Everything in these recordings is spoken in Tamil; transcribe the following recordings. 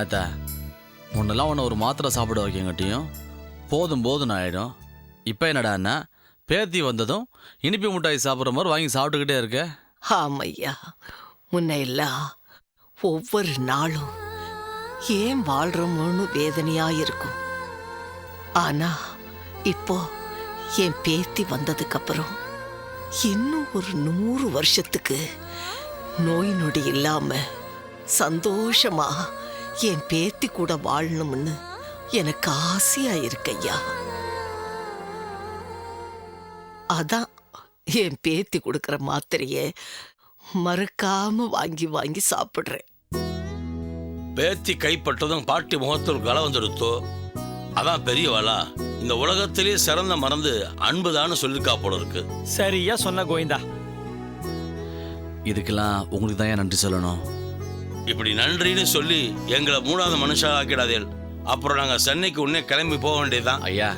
ஏத்த முன்னெல்லாம் உன்னை ஒரு மாத்திரை சாப்பிட வைக்கங்காட்டியும் போதும் போதும் ஆகிடும் இப்போ என்னடான்னா பேத்தி வந்ததும் இனிப்பு மிட்டாய் சாப்பிட்ற மாதிரி வாங்கி சாப்பிட்டுக்கிட்டே இருக்க. ஆமையா முன்ன எல்லாம் ஒவ்வொரு நாளும் ஏன் வாழ்றோமோன்னு வேதனையாக இருக்கும். ஆனால் இப்போ என் பேத்தி வந்ததுக்கப்புறம் இன்னும் ஒரு நூறு வருஷத்துக்கு நோய் நொடி இல்லாமல் சந்தோஷமாக என் பேத்தி கூட வாழணும்னு எனக்கு ஆசையா இருக்கையா அதான் என் பேத்தி கொடுக்கிற மாத்திரைய மறக்காம வாங்கி வாங்கி சாப்பிடுறேன். பேத்தி கைப்பட்டதும் பாட்டி முகத்தில் கலை வந்துடுத்தோ அதான் பெரியவாளா இந்த உலகத்திலேயே சிறந்த மறந்து அன்புதான்னு சொல்லியிருக்கா போல இருக்கு சரியா சொன்ன கோவிந்தா. இதுக்கெல்லாம் உங்களுக்கு தான் ஏன் நன்றி சொல்லணும். இப்படி நன்றின்னு சொல்லி எங்களை மூணாவது மனுஷாக ஆக்கிடாதேல் அப்புறம் நாங்கள் சென்னைக்கு உடனே கிளம்பி போக வேண்டியதுதான். ஐயா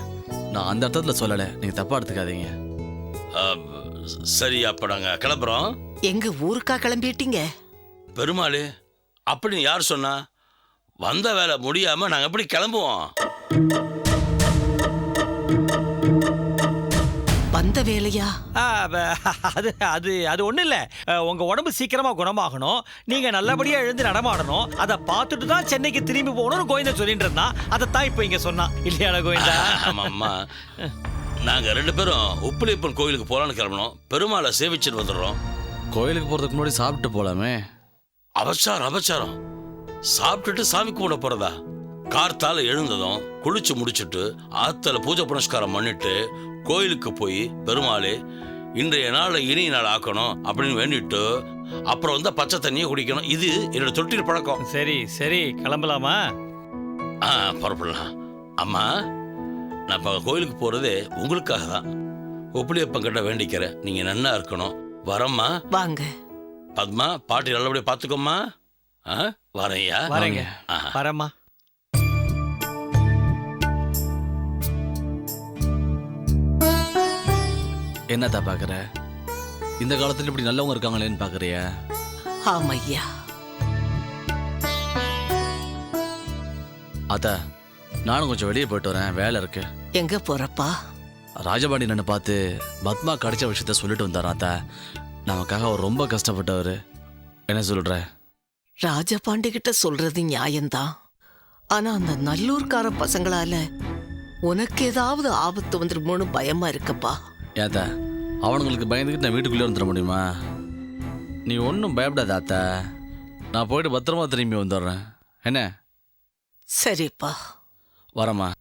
நான் அந்த அர்த்தத்தில் சொல்லலை. நீங்கள் தப்பாக எடுத்துக்காதீங்க. அஹ், சரி அப்போ நாங்கள் கிளம்புறோம். எங்க ஊருக்கா கிளம்பிட்டீங்க? பெருமாளே அப்படின்னு யார் சொன்னா? வந்த வேலை முடியாம நாங்கள் எப்படி கிளம்புவோம்? வந்த வேலையா? அது அது அது ஒன்றும் இல்லை உங்க உடம்பு சீக்கிரமா குணமாகணும். நீங்க நல்லபடியா எழுந்து நடமாடணும். அதை பார்த்துட்டு தான் சென்னைக்கு திரும்பி போகணும்னு கோவிந்தா சொல்லிட்டு இருந்தான். அதைத்தான் இப்போ இங்க சொன்னான். இல்லையாடா கோவிந்தா? ஆமாம்மா. நாங்கள் ரெண்டு பேரும் உப்புலியப்பன் கோயிலுக்கு போகலான்னு கிளம்பணும் பெருமாளை சேவிச்சுட்டு வந்துடுறோம். கோயிலுக்கு போகிறதுக்கு முன்னாடி சாப்பிட்டு போகலாமே அபச்சாரம் அபச்சாரம். சாப்பிட்டுட்டு சாமி கும்பிட போறதா? கார்த்தால எழுந்ததும் குளிச்சு முடிச்சுட்டு ஆத்தல பூஜை புனஸ்காரம் பண்ணிட்டு கோயிலுக்கு போய் பெருமாளே இன்றைய நாளை இனிய நாள் ஆக்கணும் அப்படின்னு வேண்டிட்டு அப்புறம் வந்து பச்சை தண்ணியை குடிக்கணும். இது என்னோட தொட்டில் பழக்கம். சரி சரி கிளம்பலாமா? ஆ புறப்படலாம். அம்மா நான் இப்போ கோயிலுக்கு போறதே உங்களுக்காக தான். உப்புளியப்பன் கிட்ட வேண்டிக்கிறேன். நீங்க நன்னா இருக்கணும். வரம்மா. வாங்க. பத்மா பாட்டி நல்லபடியா பாத்துக்கோம்மா. ஆ வரையா வரேங்க. வரேம்மா. என்னத்தா பார்க்குற இந்த காலத்தில் இப்படி நல்லவங்க இருக்காங்களேன்னு பார்க்குறியா ஆமையா. அத்தா நானும் கொஞ்சம் வெளியே போயிட்டு வரேன். வேலை இருக்கு. எங்க போறப்பா? ராஜபாண்டி நன்னு பார்த்து பத்மா கிடைச்ச விஷயத்த சொல்லிட்டு வந்தாரா அத்தா? நமக்காக அவர் ரொம்ப கஷ்டப்பட்டவர். என்ன சொல்ற? ராஜபாண்டி கிட்ட சொல்றது நியாயம்தான் ஆனா அந்த நல்லூர்கார பசங்களால உனக்கு ஏதாவது ஆபத்து வந்துருமோன்னு பயமா இருக்கப்பா. ஏத்தா அவனுங்களுக்கு பயந்துக்கிட்டு நான் வீட்டுக்குள்ளே வந்துட முடியுமா? நீ ஒன்றும் பயப்படாத அத்தா நான் போயிட்டு பத்திரமா திரும்பி வந்துடுறேன். என்ன? சரிப்பா. வரேம்மா.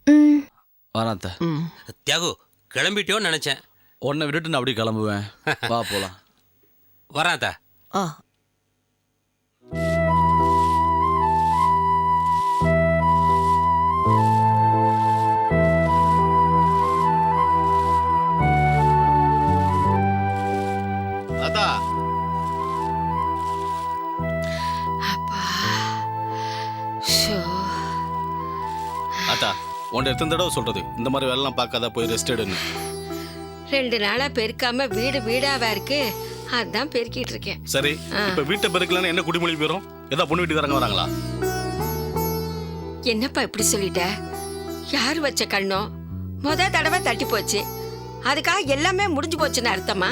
வரேன் அத்தா. ம். தியாகு கிளம்பிட்டியோன்னு நினைச்சேன். உன்னை விட்டுட்டு நான் அப்படியே கிளம்புவேன். வா போகலாம் வரேன் அத்தா. ஆ. உன்ட எத்தனை தடவை சொல்றது? இந்த மாதிரி வேலைலாம் பார்க்காத போய் ரெஸ்ட் எடுன்னு ரெண்டு நாளா பெருக்காம வீடு வீடாவா இருக்கு. அதான் பெருக்கிட்டு இருக்கேன். சரி இப்ப வீட்டை பெருக்கலன்னு என்ன குடிமொழி போயிரும் ஏதோ பொண்ணு வீட்டுக்காரங்க வராங்களா? என்னப்பா இப்படி சொல்லிட்ட? யார் வச்ச கண்ணோ? முத தடவை தட்டி போச்சு. அதுக்காக எல்லாமே முடிஞ்சு போச்சுன்னு அர்த்தமா?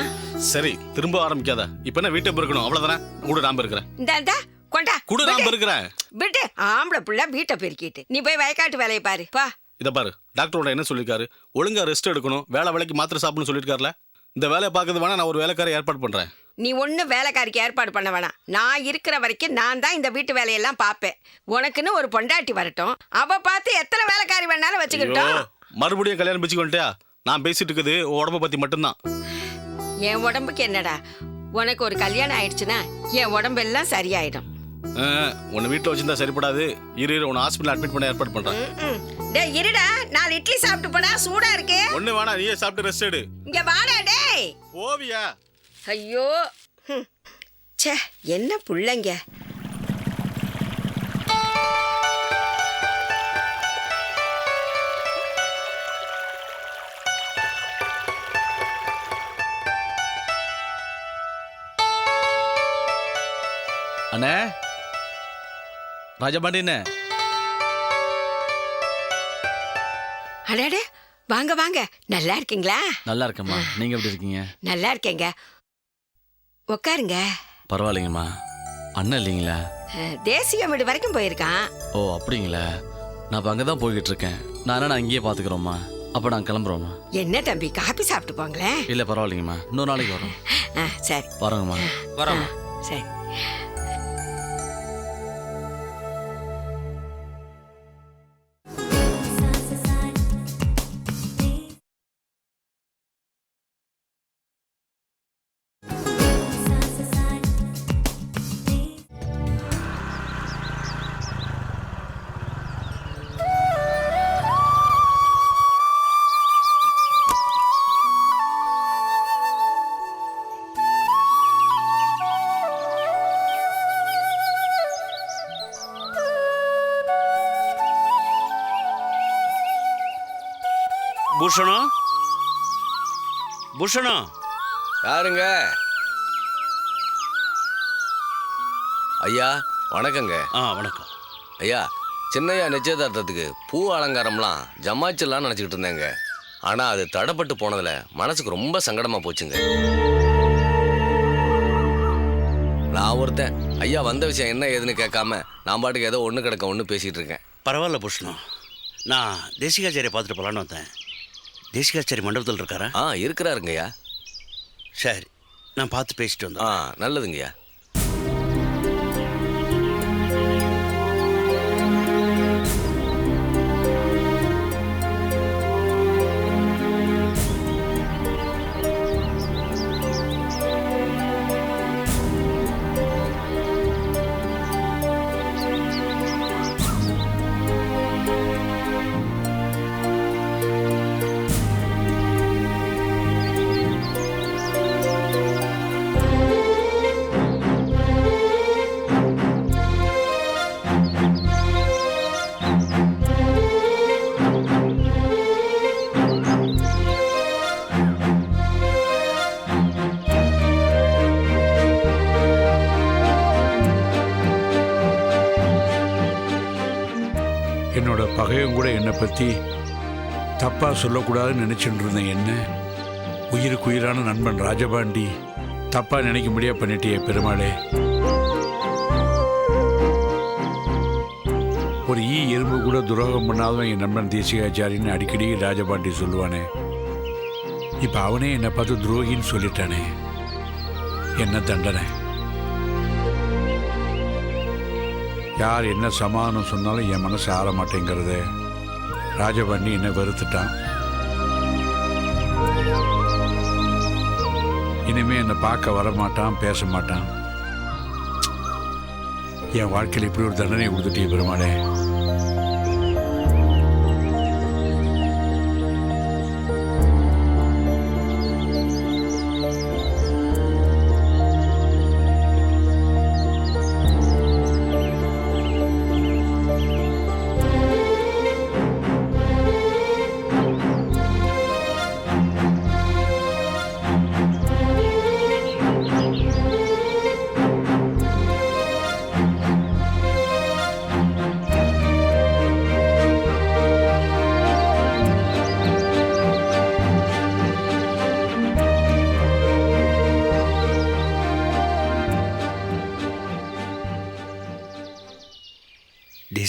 சரி திரும்ப ஆரம்பிக்காத. இப்ப என்ன வீட்டை பெருக்கணும்? அவ்வளவுதானே? கூட நான் பெருக்கிறேன். இந்த கொண்டா. கூட நான் விட்டு, பெருக்கிறேன். விட்டு ஆம்பளை புள்ள வீட்டை பெருக்கிட்டு. நீ போய் வயக்காட்டு வேலையை பாரு. பா. இத பாரு டாக்டரோட என்ன சொல்லிருக்காரு? ஒழுங்கா ரெஸ்ட் எடுக்கணும் வேலை வேலைக்கு மாத்திரை சாப்பிடணும் சொல்லிருக்காருல? இந்த வேலையை பார்க்கறது வேணா நான் ஒரு வேலைக்கார ஏற்பாடு பண்றேன். நீ ஒன்றும் வேலைக்காரிக்கு ஏற்பாடு பண்ண வேணாம். நான் இருக்கிற வரைக்கும் நான் தான் இந்த வீட்டு வேலையெல்லாம் பார்ப்பேன். உனக்குன்னு ஒரு பொண்டாட்டி வரட்டும். அவ பார்த்து எத்தனை வேலைக்காரி வேணாலும் வச்சுக்கிட்டோம் மறுபடியும் கல்யாணம் பிச்சுக்கு வந்துட்டியா? நான் பேசிட்டு இருக்குது உடம்ப பத்தி மட்டும்தான். என் உடம்புக்கு என்னடா? உனக்கு ஒரு கல்யாணம் ஆயிடுச்சுன்னா என் உடம்பெல்லாம் சரியாயிடும். உன்னை வீட்டில் வச்சிருந்தா சரிப்படாது. இரு இரு உன்னை ஹாஸ்பிட்டல் அட்மிட் பண்ண ஏற்பாடு பண்றேன். ம்ம். டேய் இருடா. நாலு இட்லி சாப்பிட்டு போடா சூடா இருக்கு. ஒண்ணு வேணா நீயே சாப்பிட்டு ரெஸ்ட் எடு. இங்க வாடா டேய். ஓவியா ஐயோ. ச்சே என்ன புள்ளைங்க. அண்ணே ராஜபாண்டின்னு அடே வாங்க வாங்க. நல்லா இருக்கீங்களா? நல்லா இருக்கேம்மா. நீங்க எப்படி இருக்கீங்க? நல்லா இருக்கேங்க. உட்காருங்க பரவாயில்லைங்கம்மா. அண்ணன் இல்லைங்களா? தேசிய வீடு வரைக்கும் போயிருக்கான். ஓ அப்படிங்களா? நான் இப்போ அங்கே தான் போய்கிட்டு இருக்கேன் நான் நான் அங்கேயே பார்த்துக்குறோம்மா அப்போ நான் கிளம்புறோம்மா. என்ன தம்பி காப்பி சாப்பிட்டு போங்களேன்? இல்லை பரவாயில்லைங்கம்மா. இன்னொரு நாளைக்கு வரோம். ஆ சரி. வரோங்கம்மா. வரோம் சரி. பூஷணம் பூஷணம் யாருங்க? ஐயா வணக்கங்க. ஆ வணக்கம். ஐயா சின்னையா நிச்சயதார்த்தத்துக்கு பூ அலங்காரம்லாம் ஜமாச்சிடலாம்னு நினச்சிக்கிட்டு இருந்தேங்க. ஆனால் அது தடைப்பட்டு போனதில் மனசுக்கு ரொம்ப சங்கடமாக போச்சுங்க. நான் ஒருத்தன். ஐயா வந்த விஷயம் என்ன ஏதுன்னு கேட்காம நான் பாட்டுக்கு ஏதோ ஒன்று கிடக்க ஒன்று பேசிகிட்டு இருக்கேன். பரவாயில்ல பூஷணம் நான் தேசிகாச்சாரியை பார்த்துட்டு போகலான்னு வந்தேன். தேசிகாச்சாரி மண்டபத்தில் இருக்காரா? ஆ இருக்கிறாருங்கய்யா. சரி நான் பார்த்து பேசிட்டு ஆ வந்தேன் நல்லதுங்கய்யா. பற்றி தப்பாக சொல்லக்கூடாதுன்னு நினச்சிட்டு இருந்தேன் என்ன? உயிருக்கு உயிரான நண்பன் ராஜபாண்டி தப்பாக நினைக்க முடியா பண்ணிட்டியே பெருமாளே. ஒரு ஈ எறும்பு கூட துரோகம் பண்ணாதவன் என் நண்பன் தேசிகாச்சாரின்னு அடிக்கடி ராஜபாண்டி சொல்லுவானே. இப்போ அவனே என்னை பார்த்து துரோகின்னு சொல்லிட்டானே. என்ன தண்டனை? யார் என்ன சமாதானம் சொன்னாலும் என் மனசு ஆற மாட்டேங்கிறது ராஜபாண்டி என்னை வெறுத்துட்டான். இனிமே என்னை பார்க்க வர மாட்டான் பேச மாட்டான் என் வாழ்க்கையில் இப்படி ஒரு தண்டனை கொடுத்துட்டே பெருமாளே.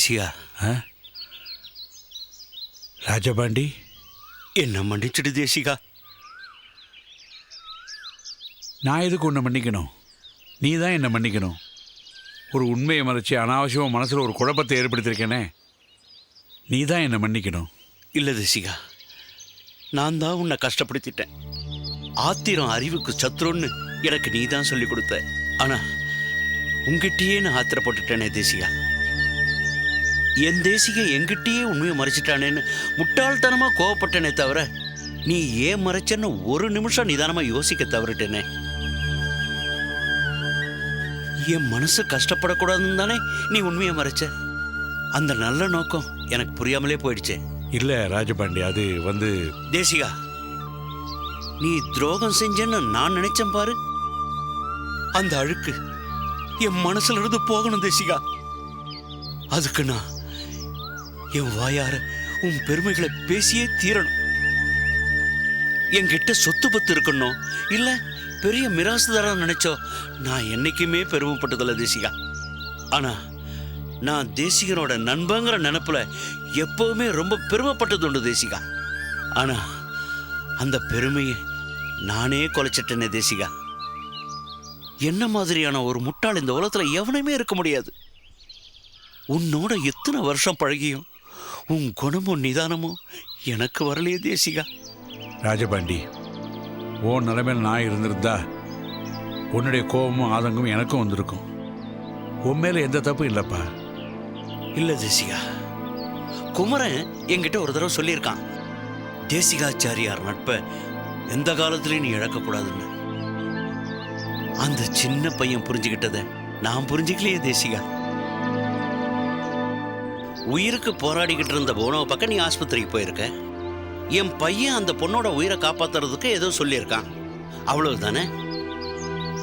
தேசிகா ராஜபாண்டி என்ன மன்னிச்சிடு தேசிகா. நான் எதுக்கு உன்னை மன்னிக்கணும்? நீ தான் என்னை மன்னிக்கணும். ஒரு உண்மையை மறைச்சி அனாவசியமாக மனசில் ஒரு குழப்பத்தை ஏற்படுத்தியிருக்கேனே. நீ தான் என்னை மன்னிக்கணும். இல்லை தேசிகா நான் தான் உன்னை கஷ்டப்படுத்திட்டேன். ஆத்திரம் அறிவுக்கு சத்ருன்னு எனக்கு நீ தான் சொல்லி கொடுத்த. ஆனா உங்ககிட்டயே நான் ஆத்திரப்பட்டுட்டேனே தேசிகா. என் தேசிகை என்கிட்டயே உண்மையை மறைச்சிட்டானேன்னு முட்டாள்தனமா கோவப்பட்டேனே தவிர நீ ஏன் மறைச்சன்னு ஒரு நிமிஷம் நிதானமா யோசிக்க தவறிட்டேனே. என் மனசு கஷ்டப்படக்கூடாதுன்னு தானே நீ உண்மையை மறைச்ச? அந்த நல்ல நோக்கம் எனக்கு புரியாமலே போயிடுச்சே. இல்லை ராஜபாண்டி அது வந்து தேசிகா நீ துரோகம் செஞ்சேன்னு நான் நினைச்சேன் பாரு. அந்த அழுக்கு என் மனசுல இருந்து போகணும் தேசிகா. அதுக்கு நான் என் வாயார உன் பெருமைகளை பேசியே தீரணும். என்கிட்ட சொத்து பத்து இருக்கணும். இல்ல பெரிய மிராசுதாரா நினைச்சோ நான் என்னைக்குமே பெருமைப்பட்டதில்ல தேசிகா. ஆனா நான் தேசிகனோட நண்பங்கிற நினப்புல எப்பவுமே ரொம்ப பெருமைப்பட்டது உண்டு தேசிகா. ஆனா அந்த பெருமையை நானே கொலைச்சிட்டேனே தேசிகா. என்ன மாதிரியான ஒரு முட்டாள் இந்த உலகத்தில் எவனுமே இருக்க முடியாது. உன்னோட எத்தனை வருஷம் பழகியும் உன் குணமும் நிதானமும் எனக்கு வரலையே தேசிகா. ராஜபாண்டி உன் நிலைமையில் நான் இருந்திருந்தா உன்னுடைய கோபமும் ஆதங்கமும் எனக்கும் வந்திருக்கும். உன் மேலே எந்த தப்பும் இல்லைப்பா. இல்ல தேசிகா. குமரன் என்கிட்ட ஒரு தடவை சொல்லியிருக்கான். தேசிகாச்சாரியார் நட்பை எந்த காலத்திலையும் நீ இழக்கக்கூடாதுன்னு. அந்த சின்ன பையன் புரிஞ்சுக்கிட்டத நான் புரிஞ்சுக்கலையே தேசிகா. உயிருக்கு போராடிக்கிட்டு இருந்த போனவ பக்கம் நீ ஆஸ்பத்திரிக்கு போயிருக்க. என் பையன் அந்த பொண்ணோட உயிரை காப்பாத்துறதுக்கு ஏதோ சொல்லியிருக்கான். அவ்வளவு தானே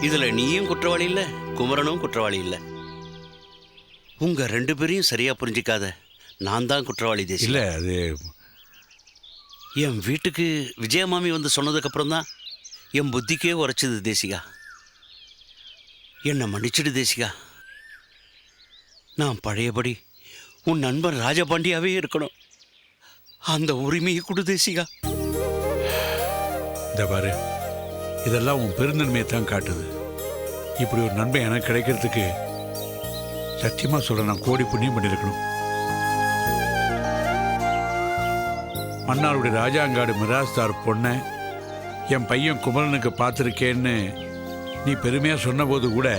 இதுல நீயும் குற்றவாளி இல்ல குமரனும் குற்றவாளி இல்லை. உங்க ரெண்டு பேரையும் சரியா புரிஞ்சிக்காத. நான் தான் குற்றவாளி தேசி. இல்லை அது என் வீட்டுக்கு விஜயமாமி வந்து சொன்னதுக்கு அப்புறம் தான் என் புத்திக்கே உரைச்சது தேசிகா. என்னை மன்னிச்சிடு தேசிகா. நான் பழையபடி உன் நண்பன் ராஜபாண்டியாவே இருக்கணும். அந்த உரிமையை கொடு தேசிகா. இந்த பாரு இதெல்லாம் உன் பெருந்தன்மையை தான் காட்டுது. இப்படி ஒரு நண்பன் எனக்கு கிடைக்கிறதுக்கு சத்தியமாக சொல்ல நான் கோடி புண்ணியம் பண்ணியிருக்கணும். மன்னாருடைய ராஜாங்காடு மிராஸ்தார் பொண்ணை என் பையன் குமரனுக்கு பார்த்துருக்கேன்னு நீ பெருமையாக சொன்னபோது கூட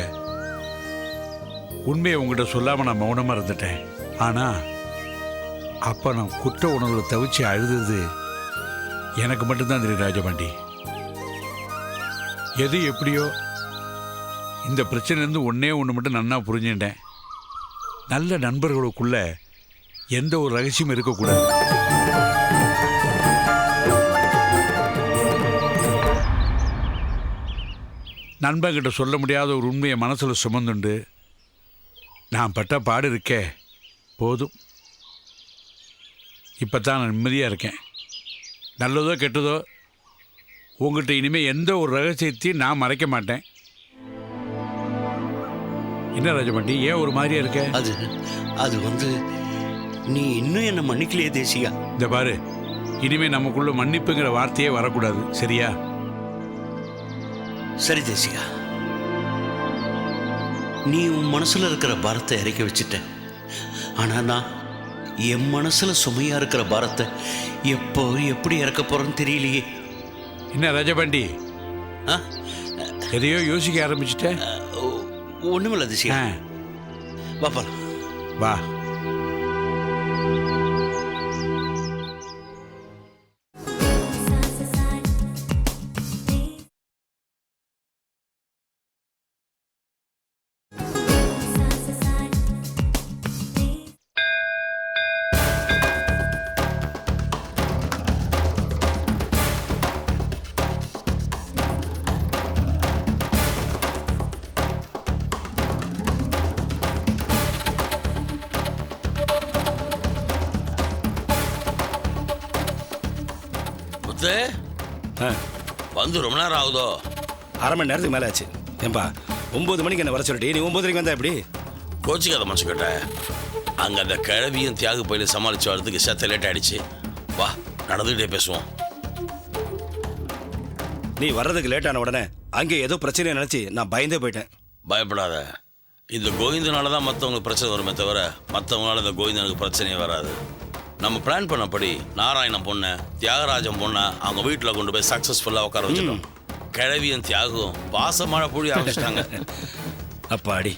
உண்மையை உங்கள்கிட்ட சொல்லாமல் நான் மௌனமாக இருந்துட்டேன். ஆனால் அப்போ நான் குற்ற உணர்வை தவிச்சு அழுதது எனக்கு மட்டும்தான் தெரியும் ராஜபாண்டி. எது எப்படியோ இந்த பிரச்சனைலேருந்து ஒன்றே ஒன்று மட்டும் நன்னா புரிஞ்சுட்டேன் நல்ல நண்பர்களுக்குள்ள எந்த ஒரு ரகசியமும் இருக்கக்கூடாது. நண்பன்கிட்ட சொல்ல முடியாத ஒரு உண்மையை மனசில் சுமந்துண்டு நான் பட்ட பாடு இருக்கே. போதும். இப்போ தான் நான் நிம்மதியாக இருக்கேன். நல்லதோ கெட்டதோ உங்கள்கிட்ட இனிமேல் எந்த ஒரு ரகசியத்தையும் நான் மறைக்க மாட்டேன். என்ன ராஜபாண்டி ஏன் ஒரு மாதிரியா இருக்க? அது அது வந்து நீ இன்னும் என்னை மன்னிக்கலையே தேசிகா? இந்த பாரு இனிமே நமக்குள்ள மன்னிப்புங்கிற வார்த்தையே வரக்கூடாது சரியா? சரி தேசிகா. நீ உன் மனசுல இருக்கிற பாரத்தை இறக்கி வச்சுட்ட ஆனா நான் என் மனசுல சுமையா இருக்கிற பாரத்தை எப்போ எப்படி இறக்க போறேன்னு தெரியலையே. என்ன ராஜபாண்டி? ஆ? எதையோ யோசிக்க ஆரம்பிச்சிட்ட? ஒ- ஒண்ணுமில்ல தேசிகா ஆ, வா போலாம். வா. வந்து ரொம்ப நேரம் ஆகுதோ? அரை மணி நேரத்துக்கு மேலே ஆச்சு ஏன்பா ஒம்பது மணிக்கு என்ன வர சொல்லிட்டு நீ ஒம்பது வந்தா எப்படி? கோச்சிக்காத மனுஷக்கிட்ட அங்க அந்த கிழவியும் தியாகு பயில சமாளிச்சு வரதுக்கு செத்த லேட் ஆயிடுச்சு. வா நடந்துகிட்டே பேசுவோம். நீ வர்றதுக்கு லேட் ஆன உடனே அங்கே ஏதோ பிரச்சனையை நினச்சி நான் பயந்தே போயிட்டேன். பயப்படாத. இந்த கோவிந்தனால தான் மற்றவங்களுக்கு பிரச்சனை வருமே தவிர மற்றவங்களால இந்த கோவிந்தனுக்கு பிரச்சனையே வராது. நம்ம பிளான் பண்ணபடி நாராயணன் பொண்ணை தியாகராஜன் பொண்ணை அவங்க வீட்டில் கொண்டு போய் சக்ஸஸ்ஃபுல்லாக உட்கார வச்சிட்டோம். கிழவியும் தியாகும் பாசமான புழி ஆரம்பிச்சிட்டாங்க. அப்பாடி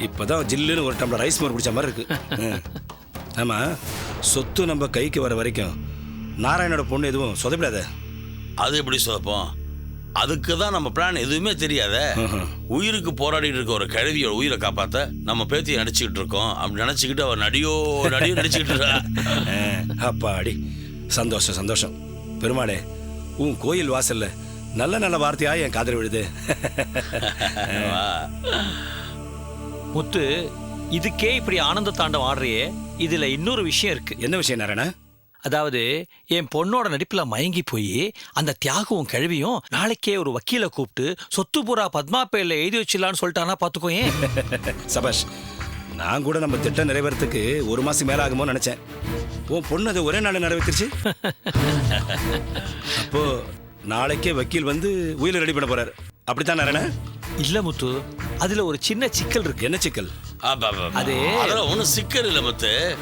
இப்போதான் ஜில்லுன்னு ஒரு டம்ளர் ரைஸ் மோர் குடிச்ச மாதிரி இருக்கு. ம். ஆமா சொத்து நம்ம கைக்கு வர வரைக்கும் நாராயணோட பொண்ணு எதுவும் சொதப்பிடாத. அது எப்படி சொதப்போம்? அதுக்கு தான் நம்ம பிளான் எதுவுமே தெரியாத. உயிருக்கு போராடிட்டு இருக்க ஒரு கிழவியோட உயிரை காப்பாத்த நம்ம பேத்தியை நடிச்சுக்கிட்டு இருக்கோம். அப்படி நினைச்சுக்கிட்டு அவர் நடியோ நடியோ நடிச்சுக்கிட்டு இருக்கா. ஆ, அப்பாடி சந்தோஷம் சந்தோஷம். பெருமாளே உன் கோயில் வாசல்ல நல்ல நல்ல வார்த்தையா என் காதல் விழுது. முத்து இதுக்கே இப்படி ஆனந்த தாண்டம் ஆடுறியே. இதுல இன்னொரு விஷயம் இருக்கு. என்ன விஷயம் நாராயணா? அதாவது என் பொண்ணோட நடிப்புல மயங்கி போய் அந்த தியாகவும் கிழவியும் நாளைக்கே ஒரு வக்கீலை கூப்பிட்டு சொத்து பூரா பத்மா பேர்ல எழுதி வச்சிடலான்னு சொல்லிட்டானா பாத்துக்கோ ஏன்? சபாஷ் நான் கூட நம்ம திட்டம் நிறைவேறதுக்கு ஒரு மாசம் மேல ஆகுமோ நினைச்சேன். உன் பொண்ணு அதை ஒரே நாள் நிறைவேற்றிருச்சு அப்போ நாளைக்கே வக்கீல் வந்து உயிரை ரெடி பண்ண போறாரு. அப்படித்தான் நாராயண? இல்ல முத்து அதுல ஒரு சின்ன சிக்கல் இருக்கு. என்ன சிக்கல். அது- அதெல்லாம் ஒன்றும் சிக்கல் இல்லை மத்து.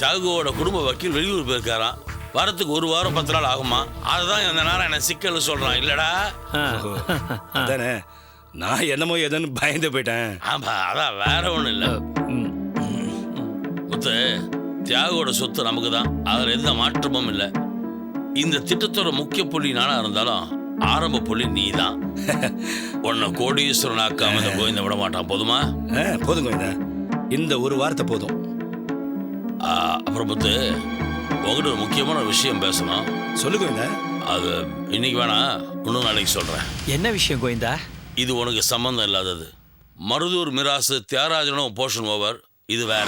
ஜாகுவோட குடும்ப வக்கீல் வெளியூர் போயிருக்காராம். வரத்துக்கு ஒரு வாரம் பத்து நாள் ஆகுமா? அதுதான் இந்த நேரம் என்ன சிக்கல்னு சொல்றான். இல்லடா. அதானே? நான் என்னமோ ஏதோன்னு பயந்து போயிட்டேன். ஆமா அதான் வேற ஒண்ணும் இல்ல. முத்து தியாகோட சொத்து நமக்கு தான் அதுல எந்த மாற்றமும் இல்லை. இந்த திட்டத்தோட முக்கிய புள்ளி நானா இருந்தாலும் ஆரம்ப புள்ளி நீ தான் உன்னை கோடீஸ்வரன் ஆக்காம இந்த கோவிந்த விட மாட்டான். போதுமா? போதும் கோவிந்தா. இந்த ஒரு வார்த்தை போதும். அப்புறம் முத்து உங்ககிட்ட ஒரு முக்கியமான விஷயம் பேசணும். சொல்லு கோவிந்தா. அது இன்னைக்கு வேணா இன்னும் நாளைக்கு சொல்றேன். என்ன விஷயம் கோவிந்தா? இது உனக்கு சம்மந்தம் இல்லாதது. மருதூர் மிராசு தியாகராஜனும் போர்ஷன் ஓவர் இது வேற.